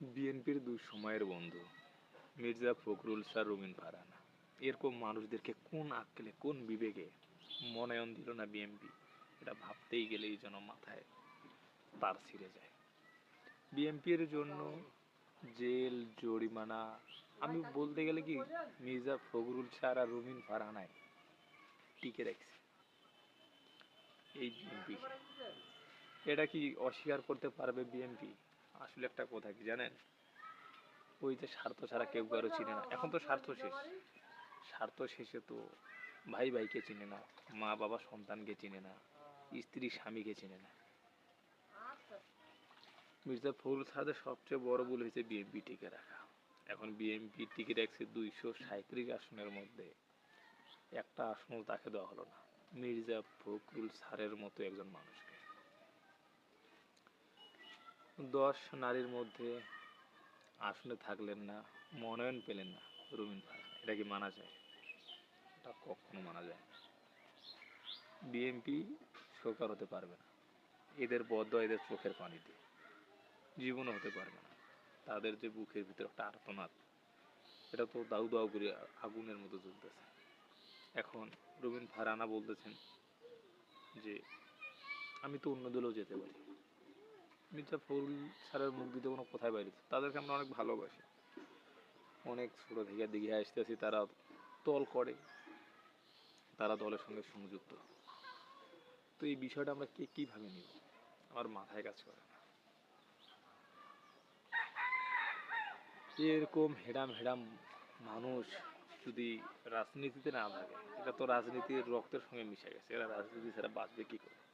বিএনপির দুই সময়ের বন্ধু, মির্জা ফখরুল স্যার রুমিন ফারহানা এরকম মানুষদেরকে কোন আক্কেলে, কোন বিবেকে মনোনয়ন দিল না বিএনপি? এটা ভাবতেই গেলেই যেন মাথায় তার ছিঁড়ে যায়। বিএনপির জন্য জেল, জরিমানা, আমি বলতে গেলে কি, মির্জা ফখরুল স্যার আর রুমিন ফারহানায় টিকে রাখছে। এই বিএনপি। এটা কি অস্বীকার করতে পারবে বিএনপি? আসলে একটা কথা কি জানেন? ওই যে স্বার্থ ছাড়া কেউ কারও চিনে না। এখন তো স্বার্থ শেষ। স্বার্থ শেষে তো ভাই ভাইকে চিনে না, মা বাবা সন্তানকে চিনে না, স্ত্রী স্বামীকে চিনে না। মির্জা ফখরুল সাদের সবচেয়ে বড় ভুল হয়েছে বিএনপি টিকে রাখা। এখন বিএনপি টিকে রাখছে দুইশো সাঁত্রিশ আসনের মধ্যে। একটা আসনও তাকে দেওয়া হলো না। মির্জা ফখরুল স্যারের মতো একজন মানুষকে দশ নারীর মধ্যে আসনে থাকলেন না, মনোনয়ন পেলেন না রুমিন ফারহানা এটা কি মানা যায়? এটা কখনো মানা যায় না। বিএনপি সরকার হতে পারবে না। এদের বদ্ধ এদের চোখের পানিতে। জীবনও হতে পারবে না। তাদের যে বুকের ভিতরে একটা আর্তনাদ, এটা তো দাউ দাউ করে আগুনের মতো জ্বলতেছে। এখন রবীন ফারানা বলতেছেন যে, আমি তো অন্য দলেও যেতে পারি। মির্জা ফখরুল স্যারের মুখ দিতে কোনো কথাই বাইরে তাদেরকে আমরা অনেক ভালোবাসি। অনেক ছোটো থেকে দিঘে আসতেছি তারা দল করে। তারা দলের সঙ্গে সংযুক্ত। তো এই বিষয়টা আমরা কে কীভাবে নিব? আমার মাথায় কাজ করে না। এরকম হেডাম হেডাম মানুষ যদি রাজনীতিতে না থাকে, এটা তো রাজনীতির রক্তের সঙ্গে মিশে গেছে। এরা রাজনীতি ছাড়া বাঁচবে কি করে?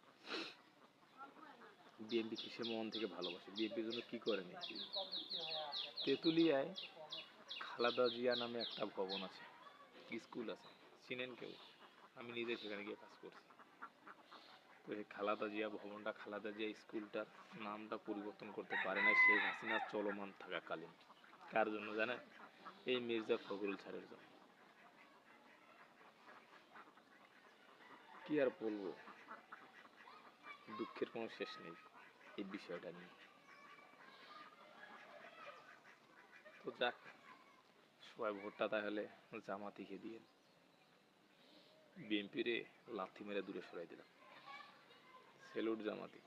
বিএনপি কিসে মন থেকে ভালোবাসে। বিএনপির জন্য কি করে নেই তেঁতুলিয়ায় খালাদা জিয়া নামে একটা ভবন আছে, স্কুল আছে, চিনেন কেউ? আমি নিজে সেখানে গিয়ে কাজ করছি। তো এই খালাদা জিয়া ভবনটা, খালাদা জিয়া স্কুলটার নামটা পরিবর্তন করতে পারে না শেখ হাসিনা চলমান থাকাকালীন। কার জন্য জানেন? এই মির্জা ফখরুল স্যারের জন্য। কি আর বলব? দুঃখের কোনো শেষ নেই এই বিষয়টা নিয়ে। তো যাক, সবাই ভোটটা তাহলে জামাতিকে দিয়ে বিএনপিরে লাথি মেরে দূরে সরাই দিলাম। সেলুট জামাতি।